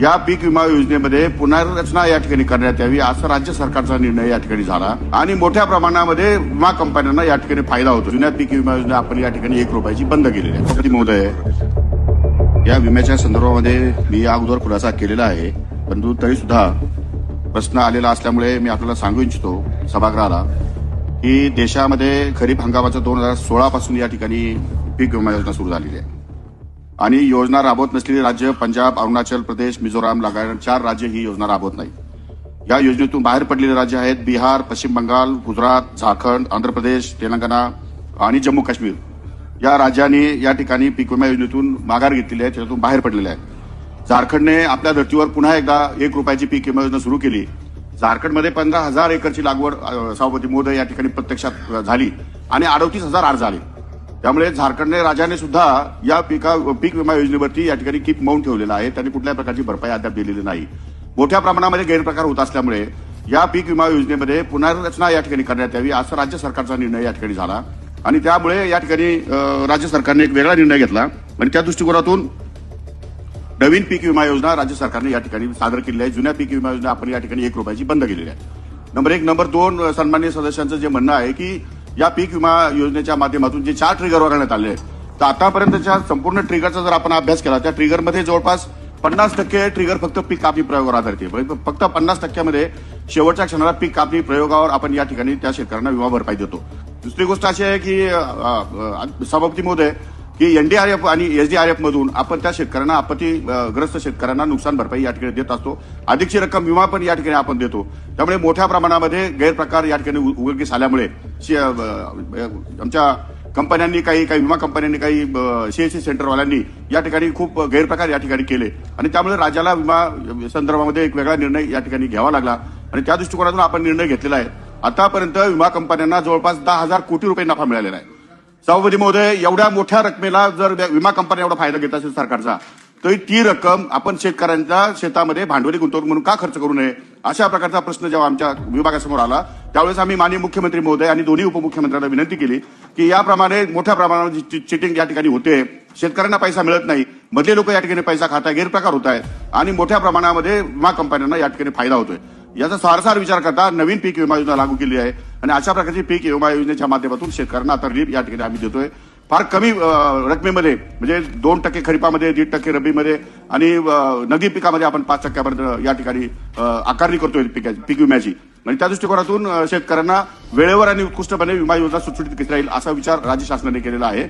या पीक विमा योजनेमध्ये पुनर्रचना या ठिकाणी करण्यात यावी असा राज्य सरकारचा निर्णय या ठिकाणी झाला. आणि मोठ्या प्रमाणामध्ये विमा कंपन्यांना या ठिकाणी फायदा होतो. जुन्या पीक विमा योजना आपण या ठिकाणी एक रुपयाची बंद केलेली आहे. महोदय या विम्याच्या संदर्भामध्ये मी या अगोदर खुलासा केलेला आहे. परंतु तरी सुद्धा प्रश्न आलेला असल्यामुळे मी आपल्याला सांगू इच्छितो सभागृहाला की देशामध्ये खरीप हंगामाचं दोन हजार सोळा पासून या ठिकाणी पीक विमा योजना सुरू झालेली आहे. आणि योजना राबवत नसलेली राज्य पंजाब अरुणाचल प्रदेश मिझोराम लगायत चार राज्य ही योजना राबवत नाही. या योजनेतून बाहेर पडलेले राज्य आहेत बिहार पश्चिम बंगाल गुजरात झारखंड आंध्र प्रदेश तेलंगणा आणि जम्मू काश्मीर. या राज्यांनी या ठिकाणी पीक विमा योजनेतून माघार घेतलेली आहे त्याच्यातून बाहेर पडलेले आहे झारखंडने आपल्या धर्तीवर पुन्हा एकदा एक रुपयाची पीक विमा योजना सुरू केली. झारखंडमध्ये पंधरा हजार एकरची लागवड अ, सभापती मोदी या ठिकाणी प्रत्यक्षात झाली आणि अडतीस हजार आर झाले. त्यामुळे झारखंडने राजाने सुद्धा या पिका पीक विमा योजनेवरती या ठिकाणी कीप मौन ठेवलेला आहे. त्यांनी कुठल्याही प्रकारची भरपाई अद्याप दिलेली नाही. मोठ्या प्रमाणामध्ये गैरप्रकार होत असल्यामुळे या पीक विमा योजनेमध्ये पुनर्रचना या ठिकाणी करण्यात यावी असा राज्य सरकारचा निर्णय या ठिकाणी झाला. आणि त्यामुळे या ठिकाणी राज्य सरकारने एक वेगळा निर्णय घेतला. आणि त्या दृष्टिकोनातून नवीन पीक विमा योजना राज्य सरकारने या ठिकाणी सादर केली आहे. जुन्या पीक विमा योजना आपण या ठिकाणी एक रुपयाची बंद केलेली आहे. नंबर एक. नंबर दोन अ, सन्माननीय सदस्यांचं जे म्हणणं आहे की या पीक विमा योजनेच्या माध्यमातून जे चार ट्रिगर करण्यात आले आहेत. तर आतापर्यंतच्या संपूर्ण ट्रिगरचा जर आपण अभ्यास केला त्या ट्रिगरमध्ये जवळपास पन्नास टक्के ट्रिगर फक्त पीक कापणी प्रयोगावर आधारित आहे. म्हणजे फक्त पन्नास टक्क्यामध्ये शेवटच्या क्षणाला पीक कापणी प्रयोगावर आपण या ठिकाणी त्या शेतकऱ्यांना विमा भरपाई देतो. दुसरी गोष्ट अशी आहे की सभापती महोदय की एनडीआरएफ आणि एसडीआरएफ मधून आपण त्या शेतकऱ्यांना आपत्तीग्रस्त शेतकऱ्यांना नुकसान भरपाई या ठिकाणी देत असतो. अधिकची रक्कम विमा पण या ठिकाणी आपण देतो. त्यामुळे मोठ्या प्रमाणामध्ये गैरप्रकार या ठिकाणी उघडकीस आल्यामुळे आमच्या कंपन्यांनी काही काही विमा कंपन्यांनी काही सीएससी सेंटरवाल्यांनी या ठिकाणी खूप गैरप्रकार या ठिकाणी केले. आणि त्यामुळे राज्याला विमा संदर्भामध्ये एक वेगळा निर्णय या ठिकाणी घ्यावा लागला. आणि त्या दृष्टिकोनातून आपण निर्णय घेतलेला आहे. आतापर्यंत विमा कंपन्यांना जवळपास दहा हजार कोटी रुपये नफा मिळालेला आहे. सभापती महोदय एवढ्या मोठ्या रकमेला जर विमा कंपन्या एवढा फायदा घेत असेल सरकारचा तर ती रक्कम आपण शेतकऱ्यांच्या शेतामध्ये भांडवली गुंतवणूक म्हणून का खर्च करू नये? अशा प्रकारचा प्रश्न जेव्हा आमच्या विभागासमोर आला त्यावेळेस आम्ही माननीय मुख्यमंत्री महोदय आणि दोन्ही उपमुख्यमंत्र्यांना विनंती केली की याप्रमाणे मोठ्या प्रमाणावर जी चिटिंग या ठिकाणी होते शेतकऱ्यांना पैसा मिळत नाही मधले लोक या ठिकाणी पैसा खात आहे गैरप्रकार होत आहे आणि मोठ्या प्रमाणामध्ये विमा कंपन्यांना या ठिकाणी फायदा होतोय. याचा सारसार विचार करता नवीन पीक विमा योजना लागू केली आहे आणि अशा प्रकारची पीक विमा योजनेच्या माध्यमातून शेतकऱ्यांना आता रिलीफ या ठिकाणी आम्ही देतोय. फार कमी रकमेमध्ये म्हणजे दोन टक्के खरीपामध्ये दीड टक्के रब्बीमध्ये आणि नगदी पिकामध्ये आपण पाच टक्क्यापर्यंत या ठिकाणी आकारणी करतोय पिकाची पीक विम्याची. म्हणजे त्या दृष्टिकोनातून शेतकऱ्यांना वेळेवर आणि उत्कृष्टपणे विमा योजना सुटसुटीत घेता येईल असा विचार राज्य शासनाने केलेला आहे.